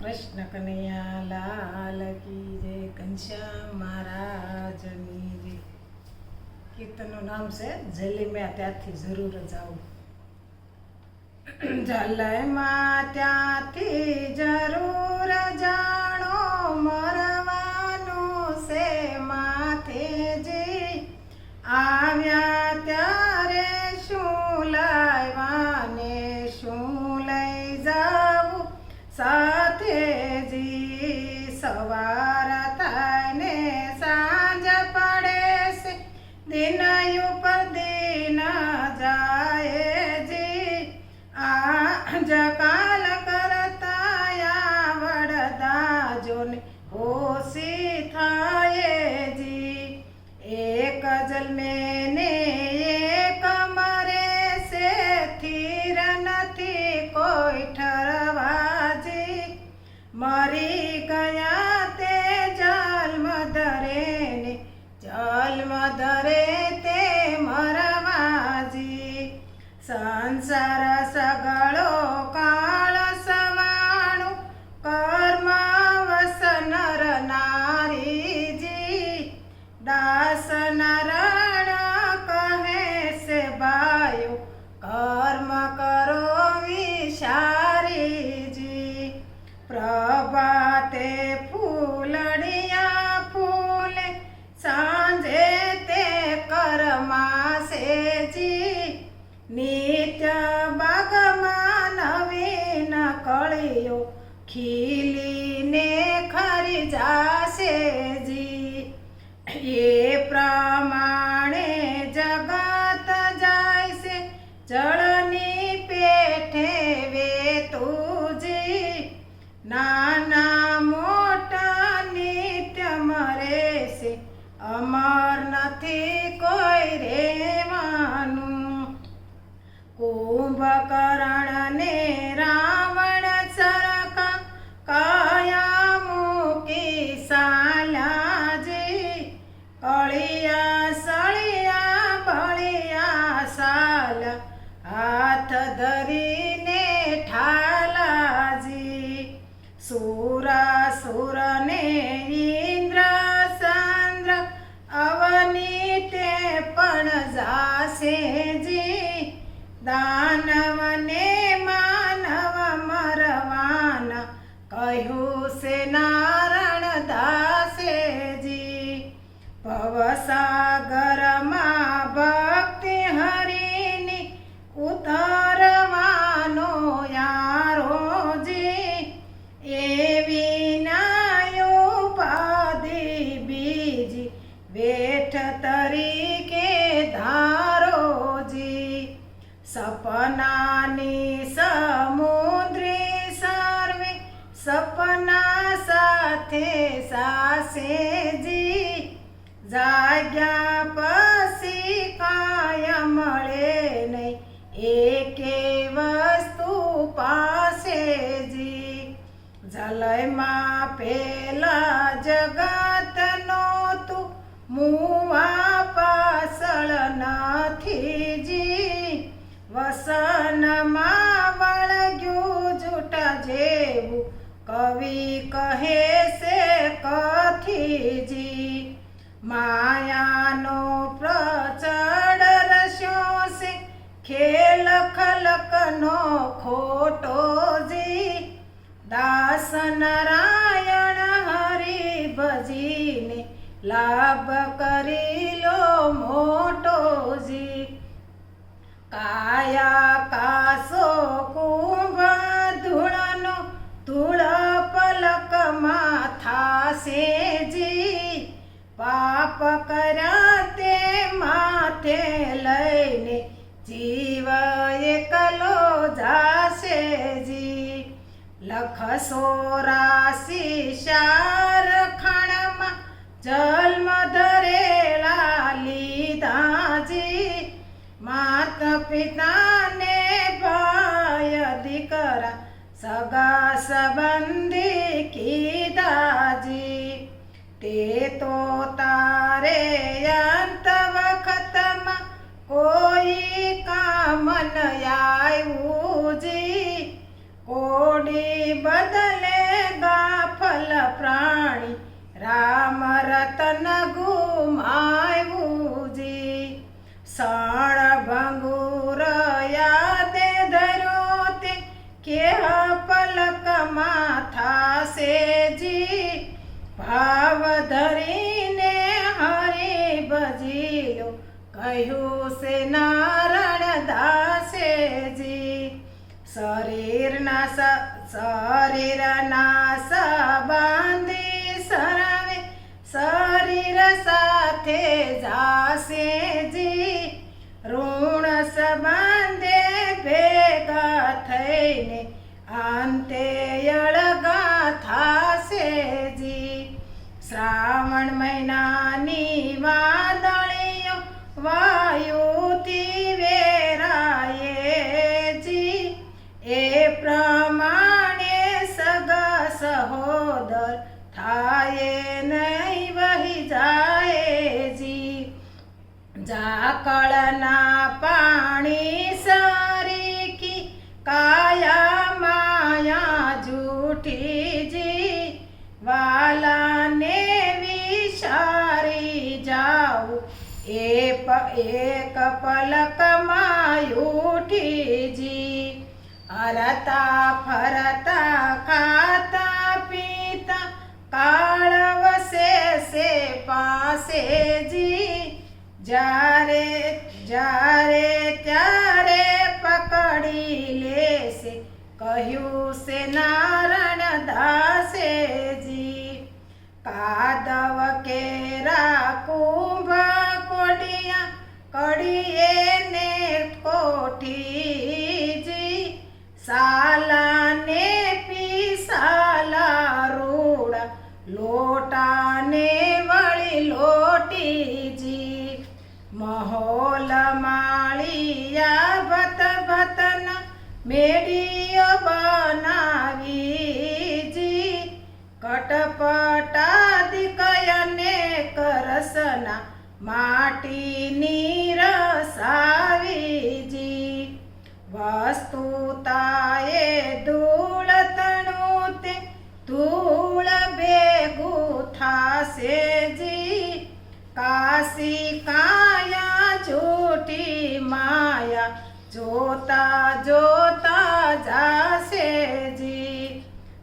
કૃષ્ણ કનૈયા લાલ કી જય, ઘનશ્યામ મહારાજની કીર્તનનું નામ છે, જલી મેં ત્યાંથી જરૂર જ આવું જલમાં ત્યાંથી જરૂર જાણો, મરવાનું છે માથે જી. આવ્યા મરી ગયા તે જન્મ ધરે ને જન્મ ધરે તે મરવાજી સંસાર સગળો કાળ સવાણું કર્મ વસનર નારીજી. દાસ નારાયણ ખીલીને ખરી જાશે જી. એ ધરીને ઠાલાજી. સુરા સુર ને ઇન્દ્ર ચંદ્ર અવની તે પણ જાશે જી દાનવને સાસેજી જાગ્યા પછી કાય મળે નહીં. એકે વસ્તુ પાસેજી જલયમાં પેલા જગતનો તું મુવા પાસળ નથી જી. વસનમાં વળગ્યું જૂટા જેવું. કવિ કહે માયાનો પ્રચડ રસ્યો છે. ખેલ ખલકનો ખોટો જી. દાસ નારાયણ હરિ ભજીને લાભ કરી લો મોટો જી. કાયા કાસો કુંભ ધૂળનો ધૂળ પલકમાં થાશે જી. પાપ કર્યા તે માથે લઈને જીવ એકલો જાશે જી. લખસો રાશિ શાર ખાણમાં જન્મ ધરેલા લીધાજી. માત પિતાને ભાય દીકરા સગા સંબંધી કીધાજી. તે તો તારે અંત વખતમાં કોઈ કામ આવ્યું જી. કોડી બદલે પ્રાણી રામ રતન ગુમાવ્યું જી. સણ ભંગુર યાદે ધરો તે કે પલક માથા જી. ભાવ ધરીને હરે ભજીલો. કહ્યું છે નારણ દાસેજી, શરીરના શરીરના સંબંધી સરવે. શરીર સાથે જાશે જી ઋણ સંબંધે ભેગા થઈને અંતે અળગા શ્રાવણ મહિનાની વાદળીઓ વાયુથી વેરાયે જી. એ પ્રમાણે સગા સહોદર થાય નહીં વહી જાય જી. ઝાકળના એક પલકમાં માયુઠીજી હરતા ફરતા ખાતા પીતા કાળવસે સે પાસેજી. જ્યારે જ્યારે ત્યારે પકડી લેશે કહ્યું છે નારણ દાસેજી. કાદવ મહોલ માળિયા ભત ભતન મેડીઓ બનાવીજી. કટપટાદિ કયને કરસના માટીની રસાવીજી વસ્તુતાએ ધૂળ તણું તે ધૂળ ભેગું થાશે જી કાશી જૂઠી માયા જોતા જોતા જાશે જી.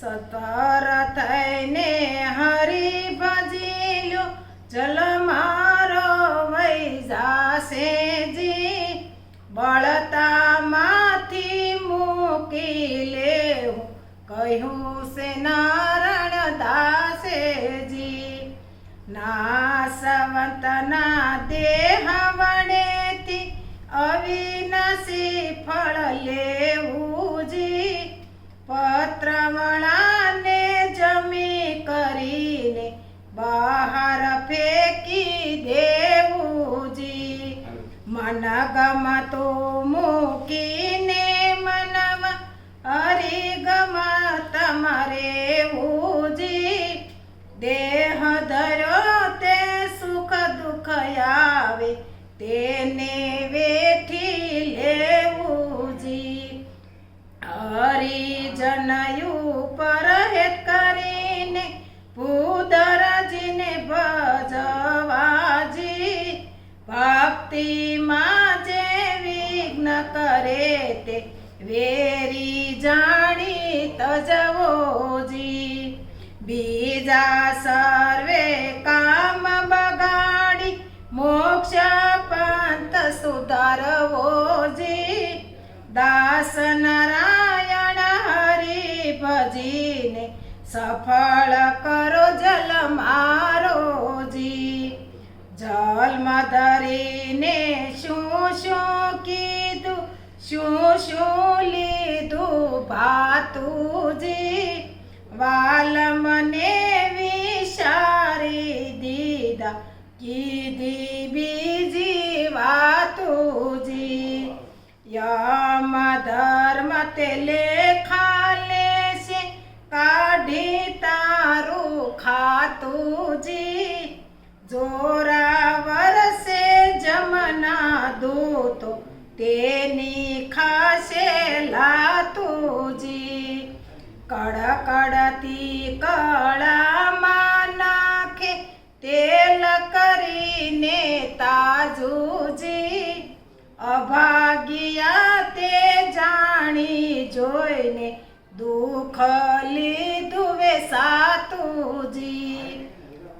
સતર થઈને હરી ભજીલો જલ મારો વૈ જાશે જી. બળતામાંથી મૂકી લેવું, કહ્યું છે નારણ દાસેજી ના સવંતના વડેથી મન તો મૂકીને બીજા સર્વે કામ બગાડી મોક્ષ પંથ સુધારવોજી દાસ નારાયણ હરિ ભજીને સફળ કરો જલ મારો જી જન્મ ધરીને શું શું કીધું શું શું લીધું ભાતુજી વાલ મને કીધી બીજી વાતુજી યમ ધર્મ તે લેખા લેશે, કાઢી તારું ખાતુજી જોરા વરસે જમના દૂતો તેની ખાશે લાતુજી કડકડતી કળામાં નાખે તેલ કરીને તાજુજી અભાગ્યા તે જાણી જોઈને દુઃખ લીધું વે સાતુજી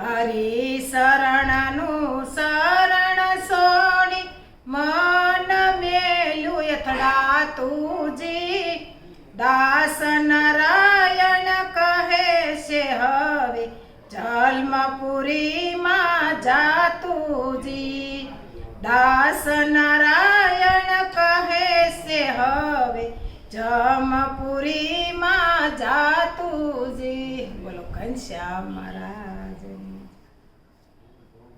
હરી શરણનું શરણ સોણી મન મેલું યથડાતુજી દાસ નારાયણ કહે છે હવે જન્મપુરીમાં જાતુજી દાસ નારાયણ કહે છે હવે જમપુરીમાં જાતુજી બોલો ઘનશ્યામ મહારાજ.